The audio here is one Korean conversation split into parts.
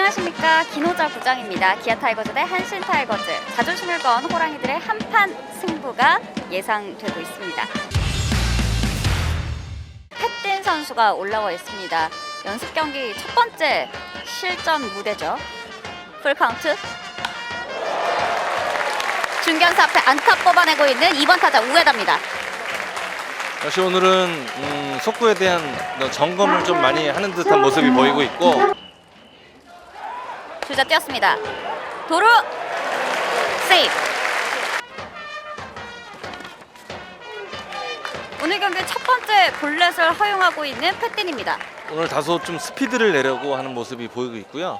안녕하십니까 김호자 부장입니다. 기아 타이거즈 대 한신 타이거즈 자존심을 건 호랑이들의 한판 승부가 예상되고 있습니다. 햇딘 선수가 올라와 있습니다. 연습 경기 첫 번째 실전 무대죠. 풀 카운트. 중견수 앞에 안타 뽑아내고 있는 2번 타자 우에다입니다. 역시 오늘은 음, 속구에 대한 점검을 좀 많이 하는 듯한 모습이 보이고 있고 주자 뛰었습니다. 도루 세이브. 오늘 경기 첫 번째 볼넷을 허용하고 있는 패틴입니다. 오늘 다소 좀 스피드를 내려고 하는 모습이 보이고 있고요.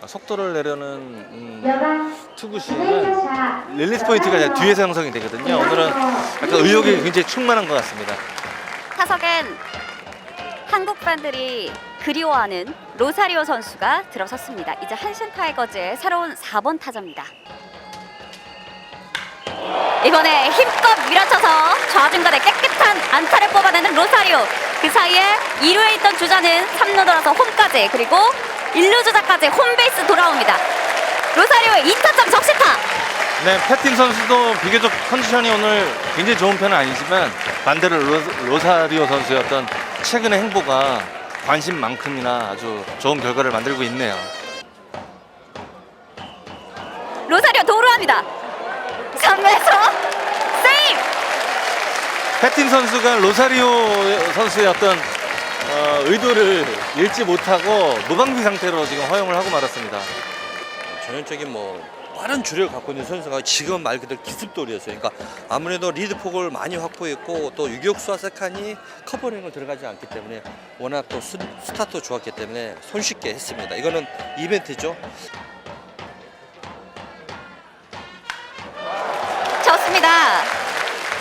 아, 속도를 내려는 음, 투구 시에는 릴리스 포인트가 뒤에서 형성이 되거든요. 오늘은 약간 의욕이 굉장히 충만한 것 같습니다. 타석엔 한국 팬들이 그리워하는 로사리오 선수가 들어섰습니다. 이제 한신 타이거즈의 새로운 4번 타자입니다. 이번에 힘껏 밀어쳐서 좌중간에 깨끗한 안타를 뽑아내는 로사리오. 그 사이에 2루에 있던 주자는 3루 돌아서 홈까지 그리고 1루 주자까지 홈베이스 돌아옵니다. 로사리오의 2타점 적시타. 네, 패틴 선수도 비교적 컨디션이 오늘 굉장히 좋은 편은 아니지만 반대로 로, 사리오 선수의 어떤 최근의 행보가 관심만큼이나 아주 좋은 결과를 만들고 있네요. 로사리오 도루합니다. 3루에서 세이브. 패틴 선수가 로사리오 선수의 어떤 어, 의도를 읽지 못하고 무방비 상태로 지금 허용을 하고 말았습니다. 전형적인 뭐 빠른 주력을 갖고 있는 선수가 지금 말 그대로 기습돌이었어요. 그러니까 아무래도 리드 폭을 많이 확보했고 또 유격수와 세칸이 커버링을 들어가지 않기 때문에 워낙 또 스, 스타트 좋았기 때문에 손쉽게 했습니다. 이거는 이벤트죠. 쳤습니다.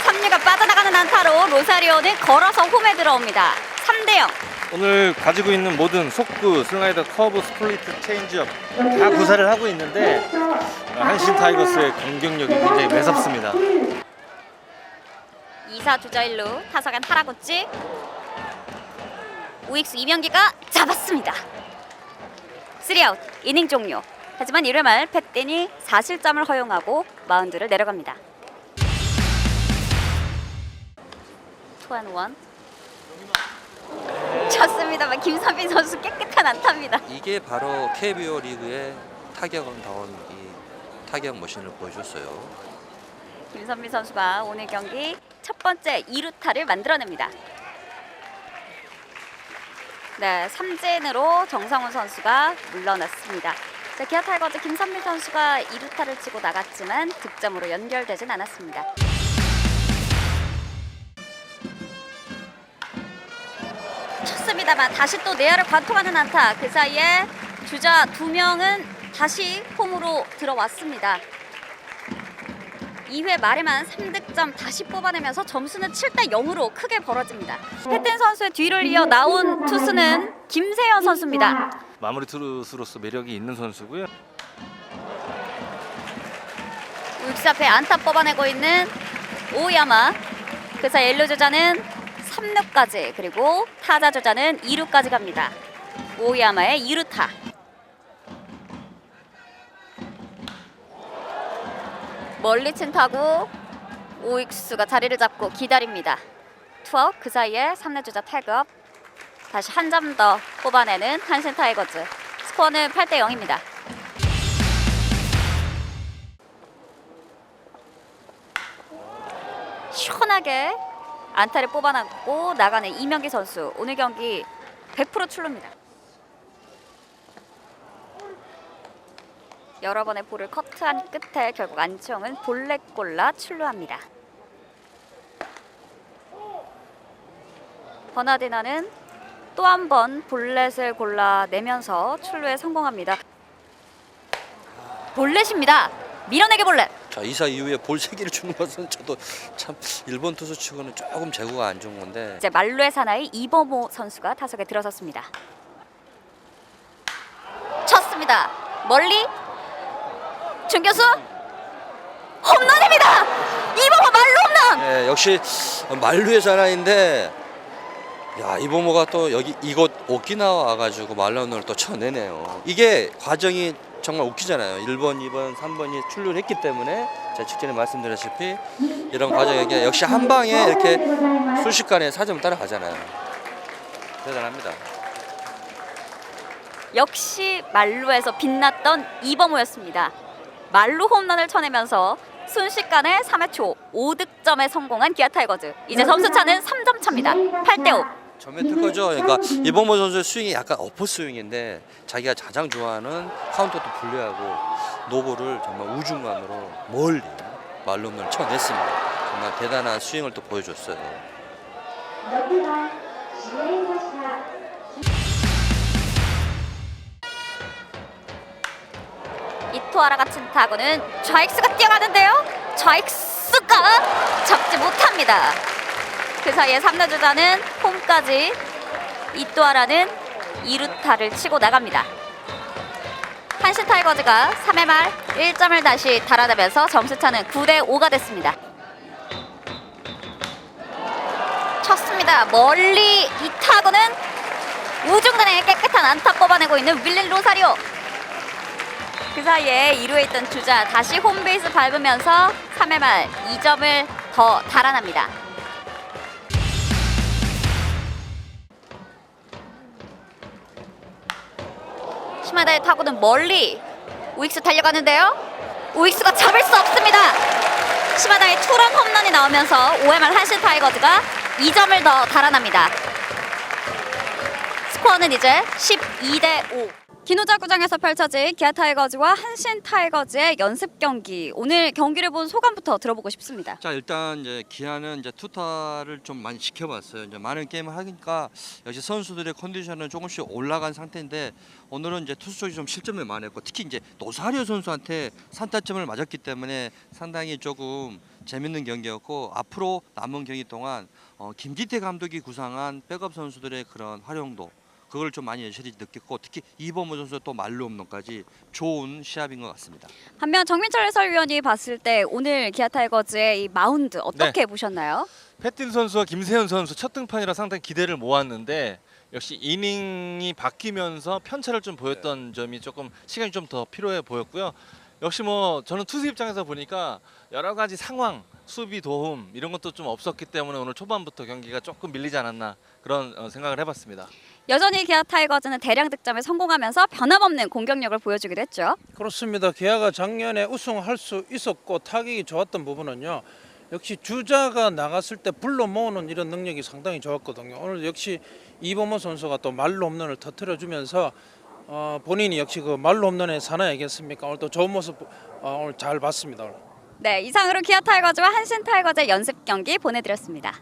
3루가 빠져나가는 안타로 로사리오는 걸어서 홈에 들어옵니다. 3대 0. 오늘 가지고 있는 모든 속구, 슬라이더, 커브, 스플리트, 체인지업 다 구사를 하고 있는데 어, 한신 타이거스의 공격력이 굉장히 매섭습니다. 2사 주자 1루 타석엔 하라구치 우익수 이명기가 잡았습니다. 3아웃 이닝 종료. 하지만 1회 말 패땡이 4실점을 허용하고 마운드를 내려갑니다. 투안 원. 쳤습니다만 김선빈 선수 깨끗한 안타입니다. 이게 바로 KBO 리그의 타격다운 이 타격 머신을 보여줬어요. 김선빈 선수가 오늘 경기 첫 번째 2루타를 만들어냅니다. 네, 삼진으로 정상훈 선수가 물러났습니다. 자, 기아 타이거즈 김선빈 선수가 2루타를 치고 나갔지만 득점으로 연결되진 않았습니다. 쳤습니다만 다시 또 내야를 관통하는 안타. 그 사이에 주자 두 명은 다시 홈으로 들어왔습니다. 2회 말에만 3득점 다시 뽑아내면서 점수는 7대 0으로 크게 벌어집니다. 패튼 선수의 뒤를 이어 나온 투수는 김세현 선수입니다. 마무리 투수로서 매력이 있는 선수고요. 우익수 앞에 안타 뽑아내고 있는 오야마. 그 사이 엘루 주자는 3루까지 그리고 타자 주자는 2루까지 갑니다. 오야마의 2루타. 멀리 친 타구 오익수가 자리를 잡고 기다립니다. 투아웃 그 사이에 3루 주자 탈급. 다시 한 점 더 뽑아내는 한신 타이거즈. 스코어는 8대 0입니다. 시원하게 안타를 뽑아내고 나가는 이명기 선수. 오늘 경기 100% 출루입니다. 여러 번의 볼을 커트한 끝에 결국 안치홍은 볼넷 골라 출루합니다. 버나디나는 또 한 번 볼넷을 골라내면서 출루에 성공합니다. 볼넷입니다. 밀어내기 볼넷. 자, 2사 이후에 볼 3개를 주는 것은 저도 참 일본 투수 치고는 조금 재고가 안 좋은 건데 이제 말루의 사나이 이범호 선수가 타석에 들어섰습니다. 쳤습니다. 멀리 중교수 홈런입니다. 이범호 말루 홈런. 네, 역시 만루의 사나인데 야 이보모가 또 여기 이곳 오키나와 와가지고 말론을 또 쳐내네요. 이게 과정이 정말 웃기잖아요. 1번, 2번, 3번이 출루를 했기 때문에 제가 직전에 말씀드렸다시피 이런 과정이 역시 한 방에 이렇게 순식간에 4점을 따라가잖아요. 대단합니다. 역시 말루에서 빛났던 이범호였습니다. 말루 홈런을 쳐내면서 순식간에 3회 초 5득점에 성공한 기아 타이거즈. 이제 점수 차는 3점 차입니다. 8대 5. 점의 특허죠. 그러니까 이범호 선수의 스윙이 약간 어퍼 스윙인데 자기가 가장 좋아하는 카운터도 분리하고 노브를 정말 우중간으로 멀리 말론을 쳐냈습니다. 정말 대단한 스윙을 또 보여줬어요. 이토하라가 친 타구는 좌익수가 뛰어가는데요. 좌익수가 잡지 못합니다. 그 사이에 3루 주자는 홈까지 이토하라는 2루타를 치고 나갑니다. 한신 타이거즈가 3회 말 1점을 다시 달아내면서 점수차는 9대 5가 됐습니다. 쳤습니다. 멀리 이 타구는 우중간에 깨끗한 안타 뽑아내고 있는 윌린 로사리오. 그 사이에 2루에 있던 주자 다시 홈베이스 밟으면서 3회 말 2점을 더 달아납니다. 시마다의 타구는 멀리 우익수 달려가는데요. 우익수가 잡을 수 없습니다. 시마다의 투런 홈런이 나오면서 5회 말 한신 타이거즈가 2점을 더 달아납니다. 스코어는 이제 12대 5. 기노자구장에서 펼쳐진 기아 타이거즈와 한신 타이거즈의 연습 경기. 오늘 경기를 본 소감부터 들어보고 싶습니다. 자 일단 이제 기아는 이제 투타를 좀 많이 지켜봤어요. 이제 많은 게임을 하니까 역시 선수들의 컨디션은 조금씩 올라간 상태인데 오늘은 이제 투수 쪽이 좀 실점을 많이 했고 특히 이제 노사리오 선수한테 산타점을 맞았기 때문에 상당히 조금 재밌는 경기였고 앞으로 남은 경기 동안 어, 김기태 감독이 구상한 백업 선수들의 그런 활용도 그걸 좀 많이 여실히 느꼈고 특히 이범호 선수 또 말로 없는까지 좋은 시합인 것 같습니다. 반면 정민철 해설위원이 봤을 때 오늘 기아 타이거즈의 이 마운드 어떻게 보셨나요? 패틴 선수와 김세현 선수 첫 등판이라 상당히 기대를 모았는데 역시 이닝이 바뀌면서 편차를 좀 보였던 점이 조금 시간이 좀 더 필요해 보였고요. 역시 뭐 저는 투수 입장에서 보니까 여러 가지 상황, 수비 도움 이런 것도 좀 없었기 때문에 오늘 초반부터 경기가 조금 밀리지 않았나 그런 어, 생각을 해봤습니다. 여전히 기아 타이거즈는 대량 득점에 성공하면서 변함없는 공격력을 보여주기도 했죠. 그렇습니다. 기아가 작년에 우승할 수 있었고 타격이 좋았던 부분은요. 역시 주자가 나갔을 때 불러 모으는 이런 능력이 상당히 좋았거든요. 오늘 역시 이범호 선수가 또 말로 홈런을 터트려 주면서 어, 본인이 역시 그 말로 홈런의 사나이 겠습니까? 오늘 또 좋은 모습 어, 오늘 잘 봤습니다. 오늘. 네, 이상으로 기아 타이거즈와 한신 타이거즈의 연습 경기 보내드렸습니다.